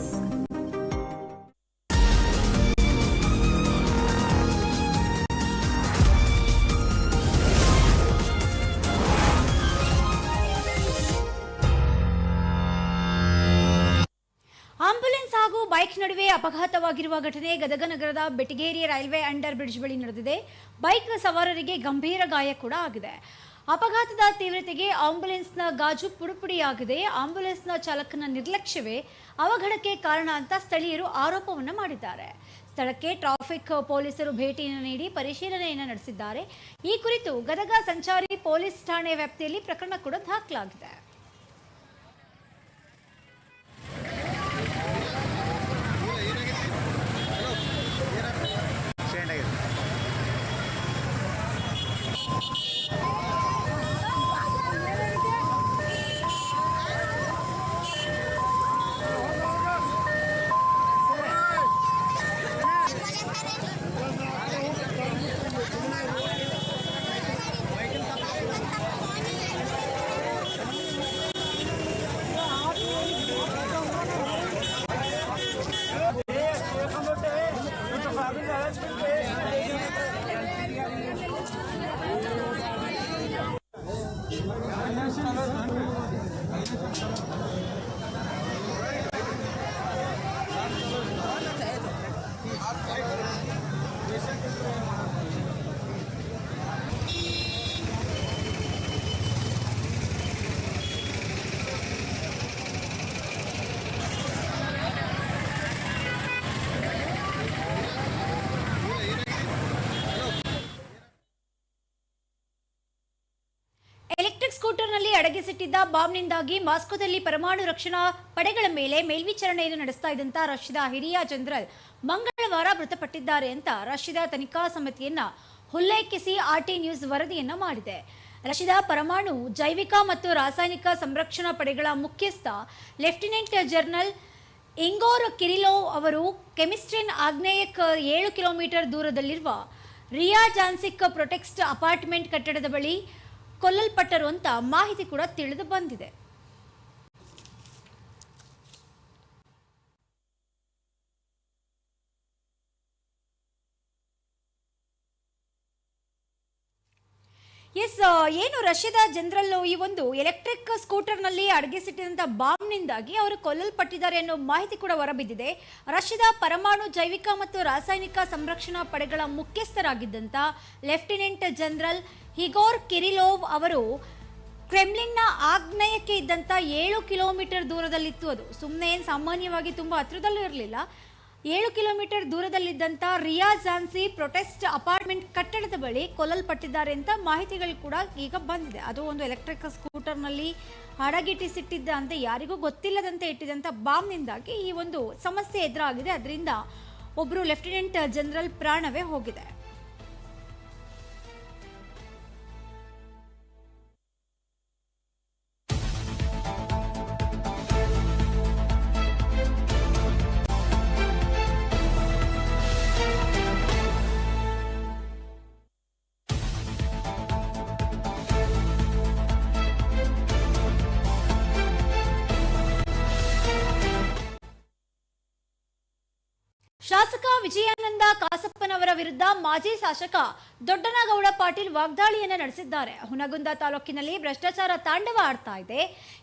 ಅಪಘಾತವಾಗಿರುವ ಘಟನೆ ಗದಗ ನಗರದ ಬೆಟಗೇರಿ ರೈಲ್ವೆ ಅಂಡರ್ ಬ್ರಿಡ್ಜ್ ಬಳಿ ನಡೆದಿದೆ. ಬೈಕ್ ಸವಾರರಿಗೆ ಗಂಭೀರ ಗಾಯ ಕೂಡ ಆಗಿದೆ. ಅಪಘಾತದ ತೀವ್ರತೆಗೆ ಆಂಬ್ಯುಲೆನ್ಸ್ನ ಗಾಜು ಪುಡುಪುಡಿಯಾಗಿದೆ. ಆಂಬ್ಯುಲೆನ್ಸ್ನ ಚಾಲಕನ ನಿರ್ಲಕ್ಷ್ಯವೇ ಅವಘಡಕ್ಕೆ ಕಾರಣ ಅಂತ ಸ್ಥಳೀಯರು ಆರೋಪವನ್ನು ಮಾಡಿದ್ದಾರೆ. ಸ್ಥಳಕ್ಕೆ ಟ್ರಾಫಿಕ್ ಪೊಲೀಸರು ಭೇಟಿಯನ್ನು ನೀಡಿ ಪರಿಶೀಲನೆಯನ್ನು ನಡೆಸಿದ್ದಾರೆ. ಈ ಕುರಿತು ಗದಗ ಸಂಚಾರಿ ಪೊಲೀಸ್ ಠಾಣೆ ವ್ಯಾಪ್ತಿಯಲ್ಲಿ ಪ್ರಕರಣ ಕೂಡ ದಾಖಲಾಗಿದೆ. ಅಡಗಿಸಿಟ್ಟಿದ್ದ ಬಾಂಬ್ನಿಂದಾಗಿ ಮಾಸ್ಕೋದಲ್ಲಿ ಪರಮಾಣು ರಕ್ಷಣಾ ಪಡೆಗಳ ಮೇಲೆ ಮೇಲ್ವಿಚಾರಣೆಯನ್ನು ನಡೆಸ್ತಾ ಇದ್ದಂತ ರಷ್ಯಾದ ಹಿರಿಯ ಜನರಲ್ ಮಂಗಳವಾರ ಮೃತಪಟ್ಟಿದ್ದಾರೆ ಅಂತ ರಷ್ಯಾದ ತನಿಖಾ ಸಮಿತಿಯನ್ನ ಉಲ್ಲೇಖಿಸಿ ಆರ್ಟಿ ನ್ಯೂಸ್ ವರದಿಯನ್ನ ಮಾಡಿದೆ. ರಷ್ಯಾದ ಪರಮಾಣು, ಜೈವಿಕ ಮತ್ತು ರಾಸಾಯನಿಕ ಸಂರಕ್ಷಣಾ ಪಡೆಗಳ ಮುಖ್ಯಸ್ಥ ಲೆಫ್ಟಿನೆಂಟ್ ಜನರಲ್ ಇಂಗೋರ್ ಕಿರಿಲೋ ಅವರು ಕೆಮಿಸ್ಟ್ರಿನ್ ಆಗ್ನೇಯಕ್ ಏಳು ಕಿಲೋಮೀಟರ್ ದೂರದಲ್ಲಿರುವ ರಿಯಾ ಜಾನ್ಸಿಕ್ ಪ್ರೊಟೆಕ್ಸ್ಟ್ ಅಪಾರ್ಟ್ಮೆಂಟ್ ಕಟ್ಟಡದ ಬಳಿ ಕೊಲ್ಲಲ್ಪಟ್ಟರು ಅಂತ ಮಾಹಿತಿ ಕೂಡ ತಿಳಿದು ಬಂದಿದೆ. ಎಸ್ ಏನು ರಷ್ಯಾದ ಜನರಲ್ ಈ ಒಂದು ಎಲೆಕ್ಟ್ರಿಕ್ ಸ್ಕೂಟರ್ನಲ್ಲಿ ಅಡಗಿಸಿಟ್ಟಿದಂಥ ಬಾಂಬ್ನಿಂದಾಗಿ ಅವರು ಕೊಲ್ಲಲ್ಪಟ್ಟಿದ್ದಾರೆ ಅನ್ನೋ ಮಾಹಿತಿ ಕೂಡ ಹೊರಬಿದ್ದಿದೆ. ರಷ್ಯಾದ ಪರಮಾಣು ಜೈವಿಕ ಮತ್ತು ರಾಸಾಯನಿಕ ಸಂರಕ್ಷಣಾ ಪಡೆಗಳ ಮುಖ್ಯಸ್ಥರಾಗಿದ್ದಂಥ ಲೆಫ್ಟಿನೆಂಟ್ ಜನರಲ್ ಹಿಗೋರ್ ಕಿರಿಲೋವ್ ಅವರು ಕ್ರೆಮ್ಲಿನ್ನ ಆಗ್ನೇಯಕ್ಕೆ ಇದ್ದಂಥ ಏಳು ಕಿಲೋಮೀಟರ್ ದೂರದಲ್ಲಿತ್ತು ಅದು. ಸುಮ್ಮನೆ ಏನು ಸಾಮಾನ್ಯವಾಗಿ ತುಂಬ ಹತ್ರದಲ್ಲೂ ಇರಲಿಲ್ಲ. ಏಳು ಕಿಲೋಮೀಟರ್ ದೂರದಲ್ಲಿದ್ದಂಥ ರಿಯಾ ಝಾನ್ಸಿ ಪ್ರೊಟೆಸ್ಟ್ ಅಪಾರ್ಟ್ಮೆಂಟ್ ಕಟ್ಟಡದ ಬಳಿ ಕೊಲ್ಲಲ್ಪಟ್ಟಿದ್ದಾರೆ ಅಂತ ಮಾಹಿತಿಗಳು ಕೂಡ ಈಗ ಬಂದಿದೆ. ಅದು ಒಂದು ಎಲೆಕ್ಟ್ರಿಕ್ ಸ್ಕೂಟರ್ನಲ್ಲಿ ಹಡಗಿಟ್ಟಿಸಿಟ್ಟಿದ್ದ ಅಂತ ಯಾರಿಗೂ ಗೊತ್ತಿಲ್ಲದಂತೆ ಇಟ್ಟಿದ್ದಂಥ ಬಾಂಬ್ನಿಂದಾಗಿ ಈ ಒಂದು ಸಮಸ್ಯೆ ಎದುರಾಗಿದೆ. ಅದರಿಂದ ಒಬ್ಬರು ಲೆಫ್ಟಿನೆಂಟ್ ಜನರಲ್ ಪ್ರಾಣವೇ ಹೋಗಿದೆ. ವಿರುದ್ಧ ಮಾಜಿ ಶಾಸಕ ದೊಡ್ಡನಗೌಡ ಪಾಟೀಲ್ ವಾಗ್ದಾಳಿಯನ್ನ ನಡೆಸಿದ್ದಾರೆ. ಹುನಗುಂದ ತಾಲೂಕಿನಲ್ಲಿ ಭ್ರಷ್ಟಾಚಾರ ತಾಂಡವ ಆಡ್ತಾ ಇದೆ.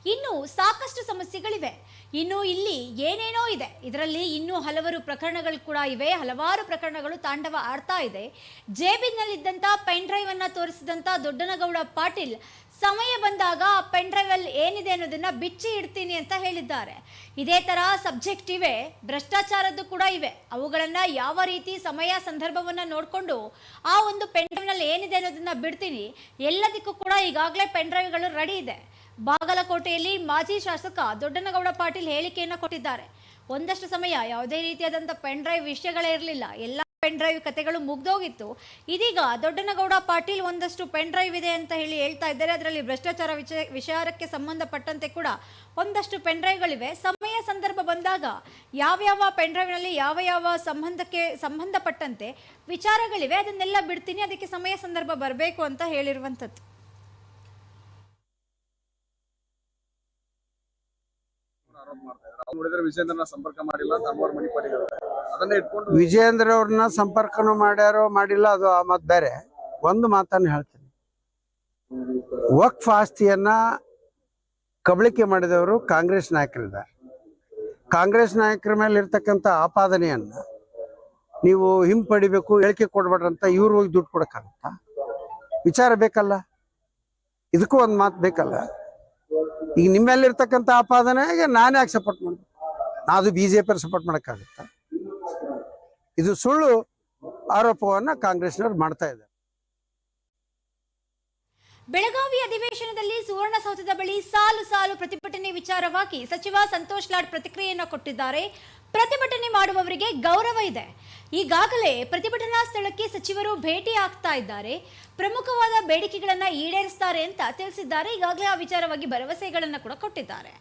ಇನ್ನು ಸಾಕಷ್ಟು ಸಮಸ್ಯೆಗಳಿವೆ. ಇನ್ನು ಇಲ್ಲಿ ಏನೇನೋ ಇದೆ. ಇದರಲ್ಲಿ ಇನ್ನೂ ಹಲವಾರು ಪ್ರಕರಣಗಳು ಕೂಡ ಇವೆ. ಹಲವಾರು ಪ್ರಕರಣಗಳು ತಾಂಡವ ಆಡ್ತಾ ಇದೆ. ಜೇಬಿನಲ್ಲಿದ್ದಂಥ ಪೆನ್ ಡ್ರೈವ್ ಅನ್ನ ತೋರಿಸಿದಂಥ ದೊಡ್ಡನಗೌಡ ಪಾಟೀಲ್ ಸಮಯ ಬಂದಾಗ ಪೆನ್ ಡ್ರೈವ್ ಅಲ್ಲಿ ಏನಿದೆ ಅನ್ನೋದನ್ನ ಬಿಚ್ಚಿ ಇಡ್ತೀನಿ ಅಂತ ಹೇಳಿದ್ದಾರೆ. ಇದೇ ತರ ಸಬ್ಜೆಕ್ಟ್ ಇವೆ, ಭ್ರಷ್ಟಾಚಾರದ್ದು ಕೂಡ ಇವೆ. ಅವುಗಳನ್ನ ಯಾವ ರೀತಿ ಸಮಯ ಸಂದರ್ಭವನ್ನ ನೋಡಿಕೊಂಡು ಆ ಒಂದು ಪೆನ್ ಡ್ರೈವ್ನಲ್ಲಿ ಏನಿದೆ ಅನ್ನೋದನ್ನ ಬಿಡ್ತೀನಿ. ಎಲ್ಲದಕ್ಕೂ ಕೂಡ ಈಗಾಗಲೇ ಪೆನ್ ಡ್ರೈವ್ಗಳು ರೆಡಿ ಇದೆ. ಬಾಗಲಕೋಟೆಯಲ್ಲಿ ಮಾಜಿ ಶಾಸಕ ದೊಡ್ಡನಗೌಡ ಪಾಟೀಲ್ ಹೇಳಿಕೆಯನ್ನ ಕೊಟ್ಟಿದ್ದಾರೆ. ಒಂದಷ್ಟು ಸಮಯ ಯಾವುದೇ ರೀತಿಯಾದಂಥ ಪೆನ್ ಡ್ರೈವ್ ವಿಷಯಗಳೇ ಇರಲಿಲ್ಲ. ಎಲ್ಲ ಪೆನ್ ಡ್ರೈವ್ ಕತೆಗಳು ಮುಗ್ದೋಗಿತ್ತು. ಇದೀಗ ದೊಡ್ಡನಗೌಡ ಪಾಟೀಲ್ ಒಂದಷ್ಟು ಪೆನ್ ಡ್ರೈವ್ ಇದೆ ಅಂತ ಹೇಳಿ ಹೇಳ್ತಾ ಇದ್ದಾರೆ. ಅದರಲ್ಲಿ ಭ್ರಷ್ಟಾಚಾರ ವಿಚಾರ ವಿಚಾರಕ್ಕೆ ಸಂಬಂಧಪಟ್ಟಂತೆ ಕೂಡ ಒಂದಷ್ಟು ಪೆನ್ ಡ್ರೈವ್ಗಳಿವೆ. ಸಮಯ ಸಂದರ್ಭ ಬಂದಾಗ ಯಾವ್ಯಾವ ಪೆನ್ ಡ್ರೈವ್ನಲ್ಲಿ ಯಾವ ಯಾವ ಸಂಬಂಧಕ್ಕೆ, ಸಂಬಂಧಪಟ್ಟಂತೆ ವಿಚಾರಗಳಿವೆ, ಅದನ್ನೆಲ್ಲ ಬಿಡ್ತೀನಿ. ಅದಕ್ಕೆ ಸಮಯ ಸಂದರ್ಭ ಬರಬೇಕು ಅಂತ ಹೇಳಿರುವಂಥದ್ದು. ವಿಜೇಂದ್ರನ ಸಂಪರ್ಕ ಮಾಡಿಲ್ಲ ವಿಜೇಂದ್ರ ಅವ್ರನ್ನ ಸಂಪರ್ಕನೂ ಮಾಡ್ಯಾರೋ ಮಾಡಿಲ್ಲ, ಅದು ಆ ಮತ್ ಬೇರೆ. ಒಂದು ಮಾತನ್ನು ಹೇಳ್ತೀನಿ. ವಕ್ಫ್ ಆಸ್ತಿಯನ್ನ ಕಬಳಿಕೆ ಮಾಡಿದವರು ಕಾಂಗ್ರೆಸ್ ನಾಯಕರಿದ್ದಾರೆ. ಕಾಂಗ್ರೆಸ್ ನಾಯಕರ ಮೇಲೆ ಇರ್ತಕ್ಕಂಥ ಆಪಾದನೆಯನ್ನ ನೀವು ಹಿಂಪಡಿಬೇಕು ಹೇಳಿಕೆ ಕೊಡ್ಬೇಡ್ರಂತ ಇವ್ರು ಹೋಗಿ ದುಡ್ಡು ಕೊಡಕ್ಕಾಗತ್ತ? ವಿಚಾರ ಬೇಕಲ್ಲ? ಇದಕ್ಕೂ ಒಂದು ಮಾತು ಬೇಕಲ್ಲ? ಈಗ ನಿಮ್ಮಲ್ಲಿರ್ತಕ್ಕಂಥ ಆಪಾದನೆಗೆ ನಾನು ಯಾಕೆ ಸಪೋರ್ಟ್ ಮಾಡ್ಬೇಕು? ನಾನು ಅದು ಬಿ ಜೆ ಸಪೋರ್ಟ್ ಮಾಡೋಕ್ಕಾಗತ್ತಾ? ಇದು ಸುಳ್ಳು ಆರೋಪವನ್ನ ಕಾಂಗ್ರೆಸ್ನವರು ಮಾಡ್ತಾ ಇದ್ದಾರೆ. ಬೆಳಗಾವಿ ಅಧಿವೇಶನದಲ್ಲಿ ಸುವರ್ಣಸೌಧದ ಬಳಿ ಸಾಲು ಸಾಲು ಪ್ರತಿಭಟನೆ ವಿಚಾರವಾಗಿ ಸಚಿವ ಸಂತೋಷ್ ಲಾಡ್ ಪ್ರತಿಕ್ರಿಯೆಯನ್ನು ಕೊಟ್ಟಿದ್ದಾರೆ. ಪ್ರತಿಭಟನೆ ಮಾಡುವವರಿಗೆ ಗೌರವ ಇದೆ. ಈಗಾಗಲೇ ಪ್ರತಿಭಟನಾ ಸ್ಥಳಕ್ಕೆ ಸಚಿವರು ಭೇಟಿ ಆಗ್ತಾ ಇದ್ದಾರೆ. ಪ್ರಮುಖವಾದ ಬೇಡಿಕೆಗಳನ್ನ ಈಡೇರಿಸ್ತಾರೆ ಅಂತ ತಿಳಿಸಿದ್ದಾರೆ. ಈಗಾಗಲೇ ಆ ವಿಚಾರವಾಗಿ ಭರವಸೆಗಳನ್ನ ಕೂಡ ಕೊಟ್ಟಿದ್ದಾರೆ.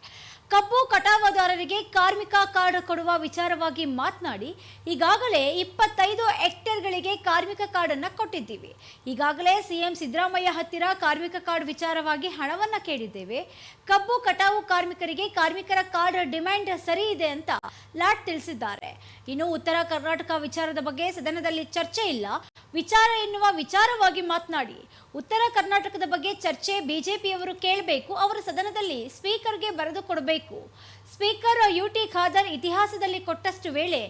ಕಬ್ಬು ಕಟಾವುದಾರರಿಗೆ ಕಾರ್ಮಿಕ ಕಾರ್ಡ್ ಕೊಡುವ ವಿಚಾರವಾಗಿ ಮಾತನಾಡಿ, ಈಗಾಗಲೇ ಇಪ್ಪತ್ತೈದು ಹೆಕ್ಟೇರ್ಗಳಿಗೆ ಕಾರ್ಮಿಕ ಕಾರ್ಡ್ ಅನ್ನ ಕೊಟ್ಟಿದ್ದೀವಿ. ಈಗಾಗಲೇ ಸಿಎಂ ಸಿದ್ದರಾಮಯ್ಯ ಹತ್ತಿರ ಕಾರ್ಮಿಕ ಕಾರ್ಡ್ ವಿಚಾರವಾಗಿ ಹಣವನ್ನ ಕೇಳಿದ್ದೇವೆ. ಕಬ್ಬು ಕಟಾವು ಕಾರ್ಮಿಕರಿಗೆ ಕಾರ್ಮಿಕರ ಕಾರ್ಡ್ ಡಿಮ್ಯಾಂಡ್ ಸರಿ ಇದೆ ಅಂತ ಲಾಟ್ ತಿಳಿಸಿದ್ದಾರೆ. ಇನ್ನು ಉತ್ತರ ಕರ್ನಾಟಕ ವಿಚಾರದ ಬಗ್ಗೆ ಸದನದಲ್ಲಿ ಚರ್ಚೆ ಇಲ್ಲ. ವಿಚಾರ ಎನ್ನುವ ವಿಚಾರವಾಗಿ ಮಾತನಾಡಿ. ಉತ್ತರ ಕರ್ನಾಟಕದ ಬಗ್ಗೆ ಚರ್ಚೆ ಬಿಜೆಪಿಯವರು ಕೇಳಬೇಕು, ಅವರು ಸದನದಲ್ಲಿ ಸ್ಪೀಕರ್ಗೆ ಬರೆದು ಕೊಡಬೇಕು. ಸ್ಪೀಕರ್ ಯು ಟಿ ಖಾದರ್ ಇತಿಹಾಸದಲ್ಲಿ ಕೊಟ್ಟಷ್ಟು ವೇಳೆ,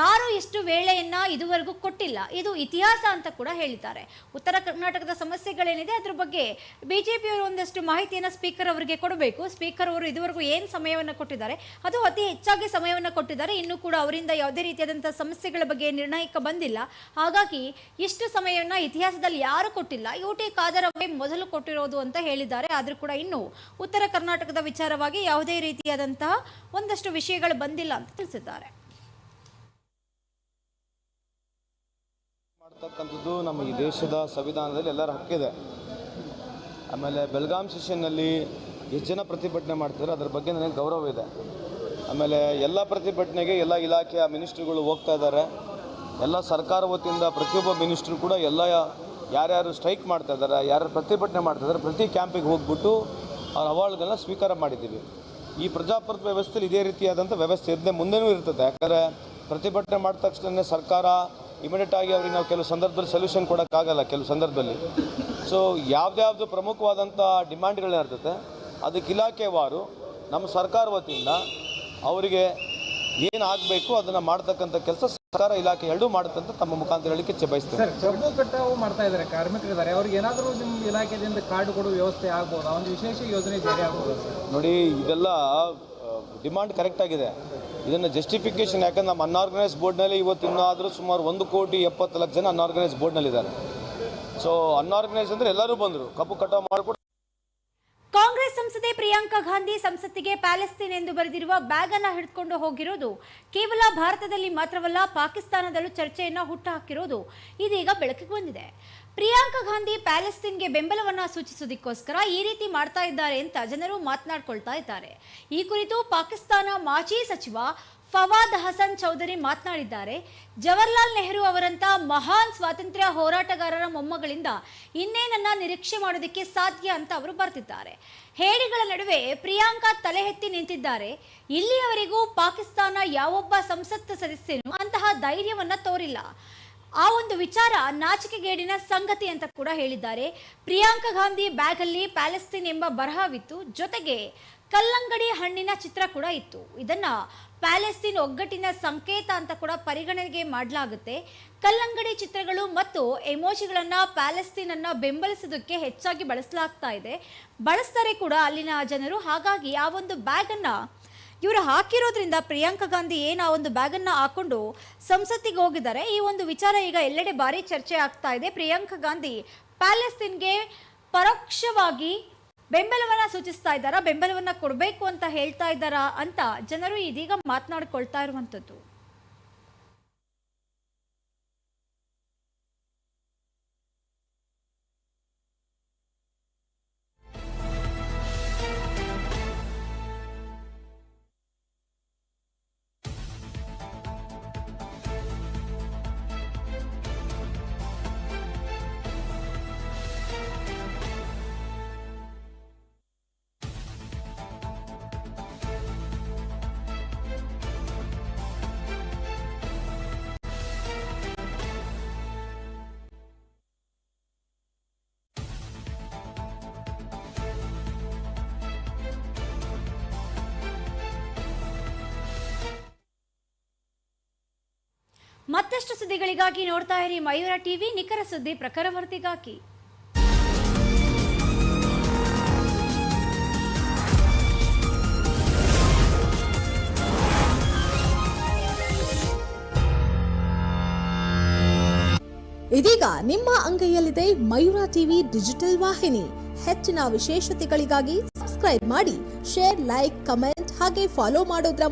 ಯಾರು ಎಷ್ಟು ವೇಳೆಯನ್ನ ಇದುವರೆಗೂ ಕೊಟ್ಟಿಲ್ಲ. ಇದು ಇತಿಹಾಸ ಅಂತ ಕೂಡ ಹೇಳಿದ್ದಾರೆ. ಉತ್ತರ ಕರ್ನಾಟಕದ ಸಮಸ್ಯೆಗಳೇನಿದೆ, ಅದ್ರ ಬಗ್ಗೆ ಬಿಜೆಪಿಯವರು ಒಂದಷ್ಟು ಮಾಹಿತಿಯನ್ನ ಸ್ಪೀಕರ್ ಅವರಿಗೆ ಕೊಡಬೇಕು. ಸ್ಪೀಕರ್ ಅವರು ಇದುವರೆಗೂ ಏನು ಸಮಯವನ್ನು ಕೊಟ್ಟಿದ್ದಾರೆ, ಅದು ಅತಿ ಹೆಚ್ಚಾಗಿ ಸಮಯವನ್ನು ಕೊಟ್ಟಿದ್ದಾರೆ. ಇನ್ನೂ ಕೂಡ ಅವರಿಂದ ಯಾವುದೇ ರೀತಿಯಾದಂಥ ಸಮಸ್ಯೆಗಳ ಬಗ್ಗೆ ನಿರ್ಣಾಯಕ ಬಂದಿಲ್ಲ. ಹಾಗಾಗಿ ಇಷ್ಟು ಸಮಯವನ್ನ ಇತಿಹಾಸದಲ್ಲಿ ಯಾರು ಕೊಟ್ಟಿಲ್ಲ. ಯು ಟಿ ಖಾದರ್ ಅವರೇ ಮೊದಲು ಕೊಟ್ಟಿರೋದು ಅಂತ ಹೇಳಿದ್ದಾರೆ. ಆದರೂ ಕೂಡ ಇನ್ನು ಉತ್ತರ ಕರ್ನಾಟಕದ ವಿಚಾರವಾಗಿ ಯಾವುದೇ ರೀತಿಯಾದಂತಹ ಒಂದಷ್ಟು ವಿಷಯಗಳು ಬಂದಿಲ್ಲ ಅಂತ ತಿಳಿಸಿದ್ದಾರೆ. ಮಾಡ್ತಕ್ಕಂಥದ್ದು ನಮ್ಮ ಈ ದೇಶದ ಸಂವಿಧಾನದಲ್ಲಿ ಎಲ್ಲರ ಹಕ್ಕಿದೆ. ಆಮೇಲೆ ಬೆಳಗಾಂ ಸೆಷನ್ನಲ್ಲಿ ಎಷ್ಟು ಜನ ಪ್ರತಿಭಟನೆ ಮಾಡ್ತಾರೆ ಅದ್ರ ಬಗ್ಗೆ ನನಗೆ ಗೌರವ ಇದೆ. ಆಮೇಲೆ ಎಲ್ಲ ಪ್ರತಿಭಟನೆಗೆ ಎಲ್ಲ ಇಲಾಖೆಯ ಮಿನಿಸ್ಟ್ರುಗಳು ಹೋಗ್ತಾ ಇದ್ದಾರೆ. ಎಲ್ಲ ಸರ್ಕಾರ ವತಿಯಿಂದ ಪ್ರತಿಯೊಬ್ಬ ಮಿನಿಸ್ಟ್ರು ಕೂಡ ಎಲ್ಲ ಯಾರ್ಯಾರು ಸ್ಟ್ರೈಕ್ ಮಾಡ್ತಾ ಇದ್ದಾರೆ ಯಾರು ಪ್ರತಿಭಟನೆ ಮಾಡ್ತಾ ಇದ್ದಾರೆ, ಪ್ರತಿ ಕ್ಯಾಂಪಿಗೆ ಹೋಗ್ಬಿಟ್ಟು ಅವ್ರ ಅವಾರ್ಡ್ಗಳನ್ನ ಸ್ವೀಕಾರ ಮಾಡಿದ್ದೀವಿ. ಈ ಪ್ರಜಾಪ್ರಭುತ್ವ ವ್ಯವಸ್ಥೆಯಲ್ಲಿ ಇದೇ ರೀತಿಯಾದಂಥ ವ್ಯವಸ್ಥೆ ಇದ್ದೇ ಮುಂದೆನೂ ಇರ್ತದೆ. ಯಾಕಂದರೆ ಪ್ರತಿಭಟನೆ ಮಾಡಿದ ತಕ್ಷಣ ಸರ್ಕಾರ ಇಮಿಡಿಯೇಟ್ ಆಗಿ ಅವ್ರಿಗೆ ನಾವು ಕೆಲವು ಸಂದರ್ಭದಲ್ಲಿ ಸೊಲ್ಯೂಷನ್ ಕೊಡೋಕ್ಕಾಗಲ್ಲ ಕೆಲವು ಸಂದರ್ಭದಲ್ಲಿ. ಸೊ ಯಾವ್ದ್ಯಾವ್ದು ಪ್ರಮುಖವಾದಂಥ ಡಿಮ್ಯಾಂಡ್ಗಳೇನಿರ್ತದೆ ಅದಕ್ಕೆ ಇಲಾಖೆವಾರು ನಮ್ಮ ಸರ್ಕಾರ ವತಿಯಿಂದ ಅವರಿಗೆ ಏನು ಆಗಬೇಕು ಅದನ್ನು ಮಾಡ್ತಕ್ಕಂಥ ಕೆಲಸ ಸರ್ಕಾರ ಇಲಾಖೆ ಎರಡೂ ಮಾಡುತ್ತೆ ಅಂತ ತಮ್ಮ ಮುಖಾಂತರ ಹೇಳಿಕೆ ಇಚ್ಛೆ ಬಯಸ್ತೇವೆ ಕಬ್ಬು ಕಟಾವು ಮಾಡ್ತಾ ಇದ್ದಾರೆ ಕಾರ್ಮಿಕರಿದ್ದಾರೆ. ಅವ್ರಿಗೆ ಏನಾದರೂ ನಿಮ್ಮ ಇಲಾಖೆಯಿಂದ ಕಾರ್ಡ್ ಕೊಡುವ ವ್ಯವಸ್ಥೆ ಆಗ್ಬೋದು? ಒಂದು ವಿಶೇಷ ಯೋಜನೆ ಜಾರಿ ಆಗ್ಬೋದು ನೋಡಿ ಇದೆಲ್ಲ ಡಿಮಾಂಡ್ ಕರೆಕ್ಟ್ ಆಗಿದೆ. ಇದನ್ನು ಜಸ್ಟಿಫಿಕೇಶನ್ ಯಾಕಂದ್ರೆ ನಮ್ಮ ಅನ್ಆರ್ಗನೈಸ್ ಬೋರ್ಡ್ನಲ್ಲಿ ಇವತ್ತು ಇನ್ನಾದರೂ ಸುಮಾರು ಒಂದು ಕೋಟಿ ಎಪ್ಪತ್ತು ಲಕ್ಷ ಜನ ಅನ್ಆರ್ಗನೈಸ್ ಬೋರ್ಡ್ನಲ್ಲಿದ್ದಾರೆ ಸೊ ಅನ್ಆರ್ಗನೈಸ್ ಅಂದರೆ ಎಲ್ಲರೂ ಬಂದರು. ಕಬ್ಬು ಕಟಾವು ಮಾಡಿಕೊಟ್ಟು ಕಾಂಗ್ರೆಸ್ ಸಂಸದೆ ಪ್ರಿಯಾಂಕಾ ಗಾಂಧಿ ಸಂಸತ್ತಿಗೆ ಪ್ಯಾಲೆಸ್ತೀನ್ ಎಂದು ಬರೆದಿರುವ ಬ್ಯಾಗ್ ಅನ್ನು ಹಿಡಿದುಕೊಂಡು ಹೋಗಿರೋದು ಕೇವಲ ಭಾರತದಲ್ಲಿ ಮಾತ್ರವಲ್ಲ ಪಾಕಿಸ್ತಾನದಲ್ಲೂ ಚರ್ಚೆಯನ್ನ ಹುಟ್ಟುಹಾಕಿರೋದು ಇದೀಗ ಬೆಳಕಿಗೆ ಬಂದಿದೆ. ಪ್ರಿಯಾಂಕಾ ಗಾಂಧಿ ಪ್ಯಾಲೆಸ್ತೀನ್ಗೆ ಬೆಂಬಲವನ್ನ ಸೂಚಿಸೋದಕ್ಕೋಸ್ಕರ ಈ ರೀತಿ ಮಾಡ್ತಾ ಇದ್ದಾರೆ ಅಂತ ಜನರು ಮಾತನಾಡ್ಕೊಳ್ತಾ ಇದ್ದಾರೆ. ಈ ಕುರಿತು ಪಾಕಿಸ್ತಾನ ಮಾಜಿ ಸಚಿವ ಫವಾದ್ ಹಸನ್ ಚೌಧರಿ ಮಾತನಾಡಿದ್ದಾರೆ. ಜವಹರ್ಲಾಲ್ ನೆಹರು ಅವರಂತ ಮಹಾನ್ ಸ್ವಾತಂತ್ರ್ಯ ಹೋರಾಟಗಾರರ ಮೊಮ್ಮಗಳಿಂದ ಇನ್ನೇನನ್ನ ನಿರೀಕ್ಷೆ ಮಾಡೋದಕ್ಕೆ ಸಾಧ್ಯ ಅಂತ ಅವರು ಬರ್ತಿದ್ದಾರೆ. ಹೇಡಿಗಳ ನಡುವೆ ಪ್ರಿಯಾಂಕಾ ತಲೆ ಎತ್ತಿ ನಿಂತಿದ್ದಾರೆ. ಇಲ್ಲಿಯವರೆಗೂ ಪಾಕಿಸ್ತಾನ ಯಾವೊಬ್ಬ ಸಂಸತ್ ಸದಸ್ಯನು ಅಂತಹ ಧೈರ್ಯವನ್ನ ತೋರಿಲ್ಲ. ಆ ಒಂದು ವಿಚಾರ ನಾಚಿಕೆಗೇಡಿನ ಸಂಗತಿ ಅಂತ ಕೂಡ ಹೇಳಿದ್ದಾರೆ. ಪ್ರಿಯಾಂಕಾ ಗಾಂಧಿ ಬ್ಯಾಗ್ ಅಲ್ಲಿ ಪ್ಯಾಲೆಸ್ತೀನ್ ಎಂಬ ಬರಹವಿತ್ತು ಜೊತೆಗೆ ಕಲ್ಲಂಗಡಿ ಹಣ್ಣಿನ ಚಿತ್ರ ಕೂಡ ಇತ್ತು. ಇದನ್ನ ಪ್ಯಾಲೆಸ್ತೀನ್ ಒಗ್ಗಟ್ಟಿನ ಸಂಕೇತ ಅಂತ ಕೂಡ ಪರಿಗಣನೆಗೆ ಮಾಡಲಾಗುತ್ತೆ. ಕಲ್ಲಂಗಡಿ ಚಿತ್ರಗಳು ಮತ್ತು ಎಮೋಜಿಗಳನ್ನು ಪ್ಯಾಲೆಸ್ತೀನ್ ಅನ್ನ ಬೆಂಬಲಿಸೋದಕ್ಕೆ ಹೆಚ್ಚಾಗಿ ಬಳಸಲಾಗ್ತಾ ಇದೆ. ಬಳಸ್ತಾರೆ ಕೂಡ ಅಲ್ಲಿನ ಜನರು. ಹಾಗಾಗಿ ಆ ಒಂದು ಬ್ಯಾಗ್ ಅನ್ನ ಇವರು ಹಾಕಿರೋದ್ರಿಂದ ಪ್ರಿಯಾಂಕಾ ಗಾಂಧಿ ಏನು ಆ ಒಂದು ಬ್ಯಾಗನ್ನ ಹಾಕೊಂಡು ಸಂಸತ್ತಿಗೆ ಹೋಗಿದ್ದಾರೆ. ಈ ಒಂದು ವಿಚಾರ ಈಗ ಎಲ್ಲೆಡೆ ಭಾರಿ ಚರ್ಚೆ ಆಗ್ತಾ ಇದೆ. ಪ್ರಿಯಾಂಕಾ ಗಾಂಧಿ ಪ್ಯಾಲೆಸ್ತೀನ್ಗೆ ಪರೋಕ್ಷವಾಗಿ ಬೆಂಬಲವನ್ನ ಸೂಚಿಸ್ತಾ ಇದ್ದಾರಾ? ಬೆಂಬಲವನ್ನ ಕೊಡಬೇಕು ಅಂತ ಹೇಳ್ತಾ ಇದ್ದಾರಾ ಅಂತ ಜನರು ಇದೀಗ ಮಾತನಾಡ್ಕೊಳ್ತಾ ಇರುವಂಥದ್ದು. ಮತ್ತಷ್ಟು ಸುದ್ದಿಗಳಿಗಾಗಿ ನೋಡ್ತಾ ಇರಿ ಮಯೂರ ಟಿವಿ ನಿಖರ ಸುದ್ದಿ ಪ್ರಖರವರ್ತಿಗಾಗಿ ಇದೀಗ ನಿಮ್ಮ ಅಂಗೈಯಲ್ಲಿದೆ ಮಯೂರ ಟಿವಿ ಡಿಜಿಟಲ್ ವಾಹಿನಿ. ಹೆಚ್ಚಿನ ವಿಶೇಷತೆಗಳಿಗಾಗಿ ಸಬ್ಸ್ಕ್ರೈಬ್ ಮಾಡಿ, ಶೇರ್, ಲೈಕ್, ಕಮೆಂಟ್ ಹಾಗೆ ಫಾಲೋ ಮಾಡೋದ್ರ